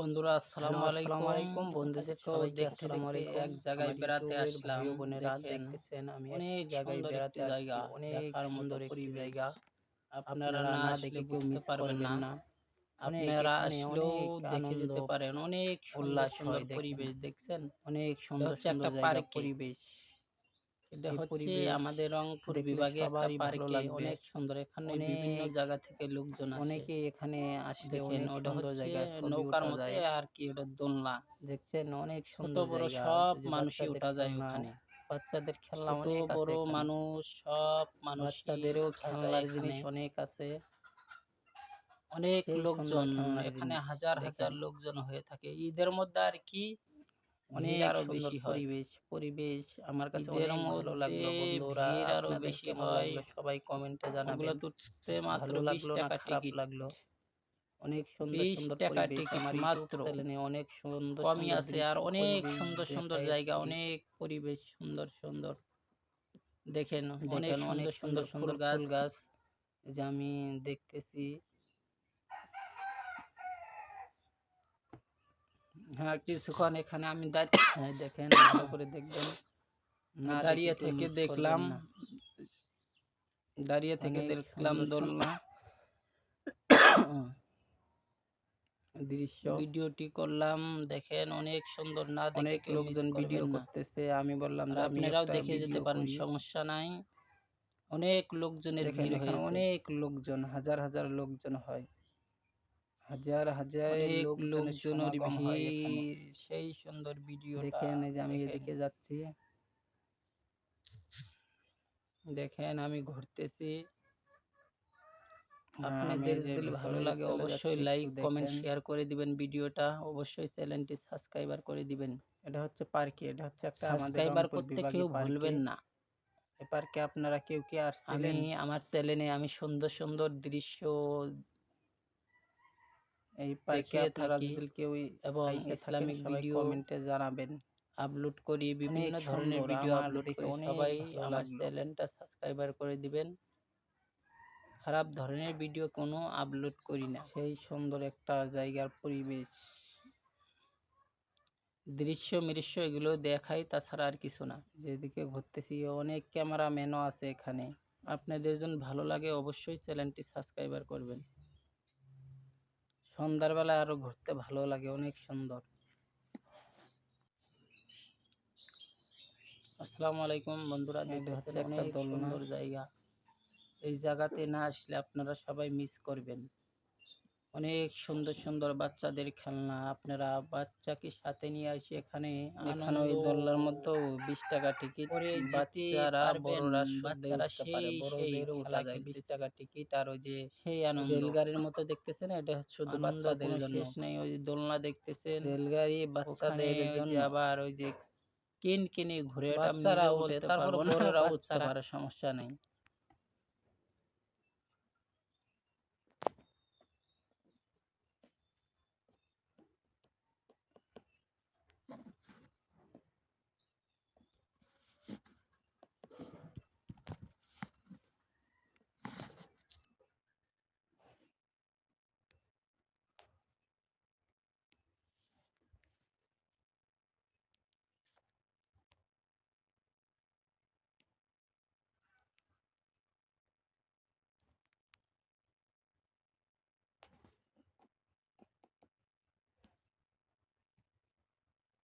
বন্ধুরা আসসালামু আলাইকুম আসসালামু আলাইকুম। বন্ধুদের দেখতে দেখতে এক জায়গায় বেড়াতে আসলাম। বোনেরা দেখতেছেন আমি অনেক জায়গায় বেড়াতে জায়গা অনেক সুন্দর একটি জায়গা। আপনারা না দেখে পারবেন না। আপনারা আসলেও দেখে যেতে পারেন অনেক উল্লাস হয় পরিবেশ দেখছেন? অনেক সুন্দর একটা জায়গা পরিবেশ। এটা হচ্ছে আমাদের রংপুর বিভাগে একটা পার্কে অনেক সুন্দর এখানে বিভিন্ন জায়গা থেকে লোকজন আসে। অনেকে এখানে আসলে দেখেন অনেক সুন্দর জায়গা নৌকার মধ্যে আর কি ওটা দোলনা। দেখছেন অনেক সুন্দর বড় সব মানুষই বাচ্চাদের ওঠা যায় খেলনা, ওখানে। বাচ্চাদের খেলনা অনেক আছে বড় মানুষ সব মানুষ বাচ্চাদেরও খেলনার জিনিস অনেক আছে। অনেক লোকজন এখানে হাজার হাজার লোকজন হয়ে থাকে। ঈদের মধ্যে আর কি অনেক আরও বেশি পরিবেশ পরিবেশ আমার কাছে অনেক ভালো লাগল বন্ধুরা। আরও বেশি হয়। সবাই কমেন্টে জানাবেন। তুলতে মাত্র লাগল না খারাপ লাগল? অনেক সুন্দর সুন্দর টাকা টিকিট মাত্র। অনেক সুন্দর কমই আছে আর অনেক সুন্দর সুন্দর জায়গা অনেক পরিবেশ সুন্দর সুন্দর। দেখেন অনেক সুন্দর সুন্দর গাছ। গাছ। যে আমি দেখতেছি হ্যাঁ কিছুক্ষণ এখানে আমি দাঁড়িয়ে হ্যাঁ, দেখেন ভালো করে দেখবেন। না দাঁড়িয়ে থেকে দেখলাম। দাঁড়িয়ে থেকে দেখলাম দোলনা। দৃশ্য। ভিডিওটি করলাম দেখেন অনেক সুন্দর না অনেক লোকজন ভিডিও করতেছে। আমি বললাম যে আপনারাও দেখে যেতে পারেন সমস্যা নাই। অনেক লোকজনের ভিড় হয়েছে। অনেক লোকজন হাজার হাজার লোকজন হয়। হাজার হাজার লোকজনের। ভিড় সেই সুন্দর ভিডিও দেখেন এই যে আমি এদিকে যাচ্ছি। দেখেন আমি ঘুরতেছি। হ্যাঁ, আপনাদের যদি ভালো লাগে অবশ্যই লাইক কমেন্ট শেয়ার করে দিবেন ভিডিওটা। অবশ্যই চ্যানেলটি সাবস্ক্রাইবার করে দিবেন। এটা হচ্ছে পার্কে এটা হচ্ছে একটা আমাদের সাবস্ক্রাইবার করতে কেউ। ভুলবেন না। এই পার্কে আপনারা কেউ কি আমি আসছিলেন? আমার চ্যানেলে আমি সুন্দর সুন্দর দৃশ্য এই পার্কে আপনারা থাকি যদি কেউ এবং ইসলামিক ইসলামিক ভিডিও কমেন্টে জানাবেন। আপলোড করি বিভিন্ন ধরনের ভিডিও আপলোড করি। সবাই আমার চ্যানেলটা সাবস্ক্রাইবার করে দিবেন। খারাপ ধরনের ভিডিও কোনো আপলোড করি না। সেই সুন্দর একটা জায়গার পরিবেশ। দৃশ্য মৃশ্য এগুলো দেখাই তাছাড়া আর কিছু না। যেদিকে ঘুরতেছি অনেক ক্যামেরাম্যানও আছে এখানে। আপনাদের জন্য ভালো লাগে অবশ্যই চ্যানেলটি সাবস্ক্রাইবার করবেন। সন্ধ্যার বেলা আরও ঘুরতে ভালো লাগে অনেক সুন্দর। আসসালামু আলাইকুম বন্ধুরা এটা হচ্ছে একটা জায়গা। এই জায়গাতে না আসলে আপনারা সবাই মিস করবেন। অনেক সুন্দর সুন্দর বাচ্চাদের খেলনা। আপনারা বাচ্চাকে সাথে নিয়ে আসে এখানে। এখানে ওই দোলনার মধ্যেও বিশ টাকা টিকিট। করে বাচ্চারা বড়রা বাচ্চারা সেই- সেই বিশ টাকা টিকিট আর ওই যে সেই আনন্দ। রেলগাড়ির মতো দেখতেছেন এটা হচ্ছে শুধু বাচ্চাদের জন্য। শেষ নেই। ওই দোলনা দেখতেছেন। রেলগাড়ি বাচ্চাদের জন্য। আবার ওই যে কিন কিনে ঘুরে বাচ্চারা উঠে তারপর বড়রাও উঠতে পারে সমস্যা নেই।